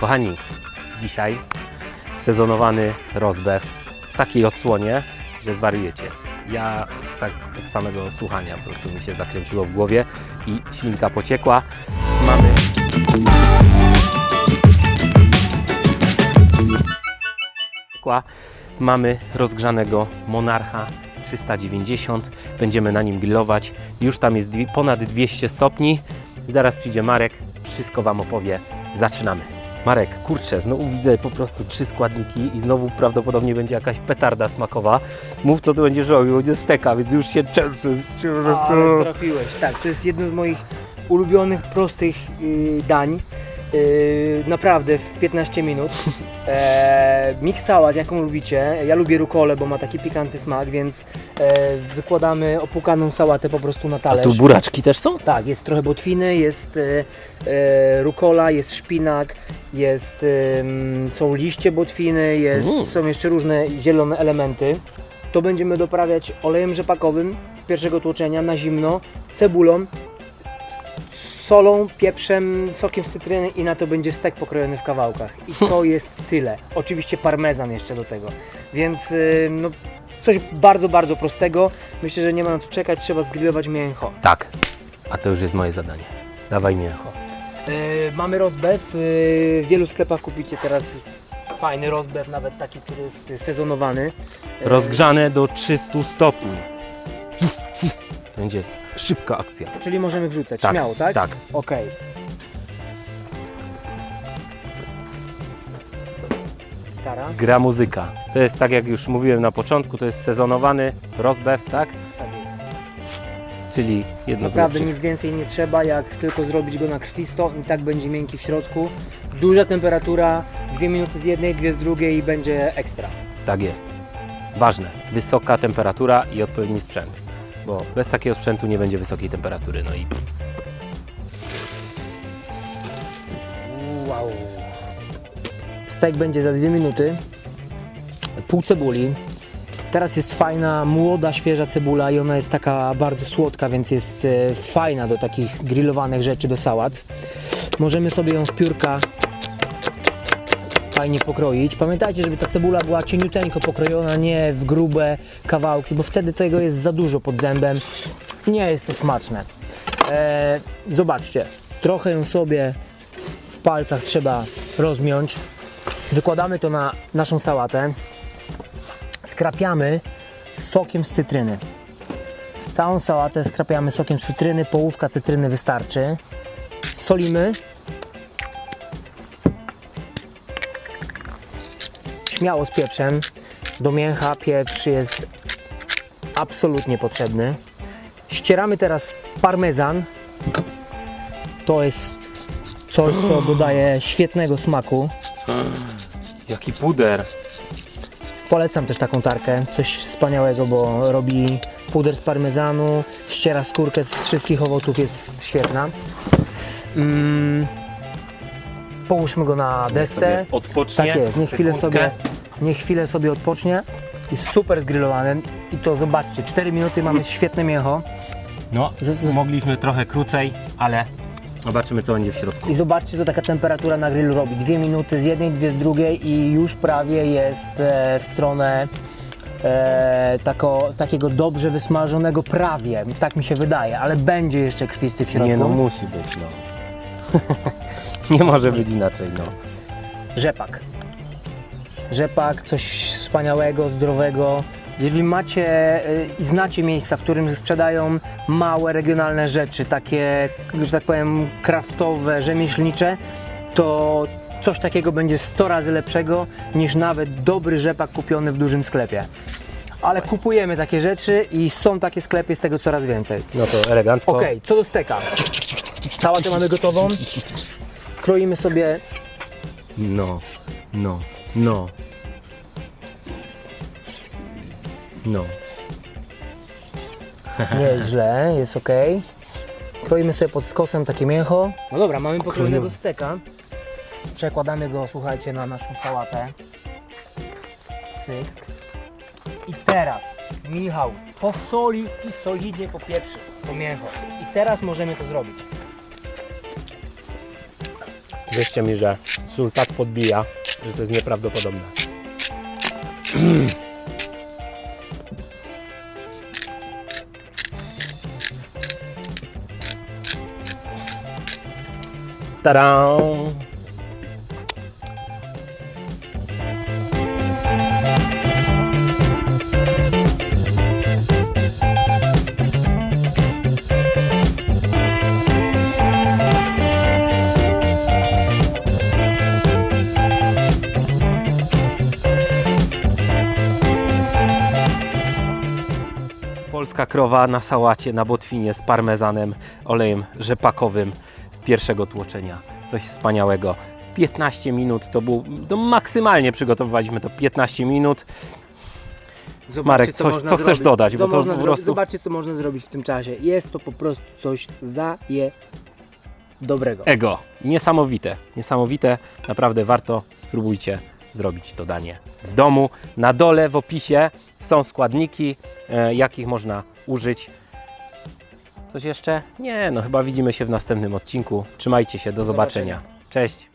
Kochani, dzisiaj sezonowany rozbew w takiej odsłonie, że zwariujecie. Ja tak od samego słuchania po prostu mi się zakręciło w głowie i ślinka pociekła. Mamy. Mamy rozgrzanego Monarcha 390. Będziemy na nim grillować. Już tam jest ponad 200 stopni. I zaraz przyjdzie Marek, wszystko Wam opowie. Zaczynamy. Marek, kurczę, znowu widzę po prostu trzy składniki i znowu prawdopodobnie będzie jakaś petarda smakowa. Mów, co ty będziesz robił, będzie steka, więc już się często po prostu... Ale trafiłeś. Tak, to jest jedno z moich ulubionych, prostych y, dań. Y, naprawdę w 15 minut. E, mix sałat, jaką lubicie. Ja lubię rukolę, bo ma taki pikantny smak, więc e, wykładamy opłukaną sałatę po prostu na A talerz. tu buraczki też są? Tak, jest trochę botwiny, jest e, e, rukola, jest szpinak, jest, em, są liście botwiny, jest, Mm. są jeszcze różne zielone elementy. To będziemy doprawiać olejem rzepakowym z pierwszego tłoczenia na zimno, cebulą, solą, pieprzem, sokiem z cytryny i na to będzie stek pokrojony w kawałkach. I to jest tyle. Oczywiście parmezan jeszcze do tego. Więc y, no, coś bardzo, bardzo prostego. Myślę, że nie ma na to czekać, trzeba zgrillować mięcho. Tak. A to już jest moje zadanie. Dawaj mięcho. E, mamy rozbew. e, w wielu sklepach kupicie teraz fajny rozbew, nawet taki, który jest sezonowany. E, Rozgrzane do 300 stopni. Będzie szybka akcja. Czyli możemy wrzucać, Tak, śmiało, tak? tak. Okej. Gitara, Gra muzyka. To jest tak jak już mówiłem na początku, to jest sezonowany rozbew, tak? tak jest. Czyli jedno z Naprawdę lepszych. nic więcej nie trzeba, jak tylko zrobić go na krwisto i tak będzie miękki w środku. Duża temperatura, dwie minuty z jednej, dwie z drugiej i będzie ekstra. Tak jest. Ważne. Wysoka temperatura i odpowiedni sprzęt. Bo bez takiego sprzętu nie będzie wysokiej temperatury. No i Wow. Będzie za dwie minuty. Pół cebuli. Teraz jest fajna, młoda, świeża cebula i ona jest taka bardzo słodka, więc jest e, fajna do takich grillowanych rzeczy, do sałat. Możemy sobie ją z piórka fajnie pokroić. Pamiętajcie, żeby ta cebula była cieniuteńko pokrojona, nie w grube kawałki, bo wtedy tego jest za dużo pod zębem. Nie jest to smaczne. E, zobaczcie, trochę ją sobie w palcach trzeba rozmiąć. Wykładamy to na naszą sałatę. Skrapiamy sokiem z cytryny. Całą sałatę skrapiamy sokiem z cytryny, połówka cytryny wystarczy. Solimy. Śmiało z pieprzem. Do mięcha pieprz jest absolutnie potrzebny. Ścieramy teraz parmezan. To jest coś, co dodaje świetnego smaku. jaki puder. Polecam też taką tarkę, coś wspaniałego, bo robi puder z parmezanu, ściera skórkę z wszystkich owoców, jest świetna. Mm, połóżmy go na desce. Odpocznie. Tak jest, niech chwilę, sobie, niech chwilę sobie odpocznie. Jest super zgrillowany i to zobaczcie, 4 minuty mamy świetne mięcho No, mogliśmy trochę krócej, ale zobaczymy co będzie w środku. i zobaczcie co taka temperatura na grillu robi. 2 minuty z jednej, dwie z drugiej i już prawie jest e, w stronę e, tako, takiego dobrze wysmażonego prawie, tak mi się wydaje, ale będzie jeszcze krwisty w środku. Nie no, musi być, no. nie może być inaczej, no. Rzepak. Rzepak, coś wspaniałego, zdrowego. Jeżeli macie y, i znacie miejsca, w którym sprzedają małe, regionalne rzeczy, takie, że tak powiem, kraftowe, rzemieślnicze, to coś takiego będzie 100 razy lepszego niż nawet dobry rzepak kupiony w dużym sklepie. Ale kupujemy takie rzeczy i są takie sklepy z tego coraz więcej. No to elegancko. Ok, co do steka. Sałatę mamy gotową. Kroimy sobie No, no, no. No. Nie jest źle, jest ok. Kroimy sobie pod skosem takie mięcho. No dobra, mamy pokrojonego Kroimy. steka. Przekładamy go, słuchajcie, na naszą sałatę. Cyk. I teraz Michał posoli i solidnie popieprzy to mięcho. I teraz możemy to zrobić. Wierzcie mi, że sól tak podbija, że to jest nieprawdopodobne. Tada! Polska krowa na sałacie, na botwinie z parmezanem, olejem rzepakowym z pierwszego tłoczenia. Coś wspaniałego. 15 minut to był, to maksymalnie przygotowywaliśmy to 15 minut. Zobaczcie, Marek, coś- można co chcesz dodać, Co bo to po prostu- Zobaczcie, co można zrobić w tym czasie. Jest to po prostu coś zaje dobrego. Ego. Niesamowite, niesamowite. Naprawdę warto, spróbujcie zrobić to danie w domu. Na dole w opisie są składniki, e, jakich można użyć. Coś jeszcze? Nie, no chyba widzimy się w następnym odcinku. Trzymajcie się, do zobaczenia. zobaczenia. Cześć.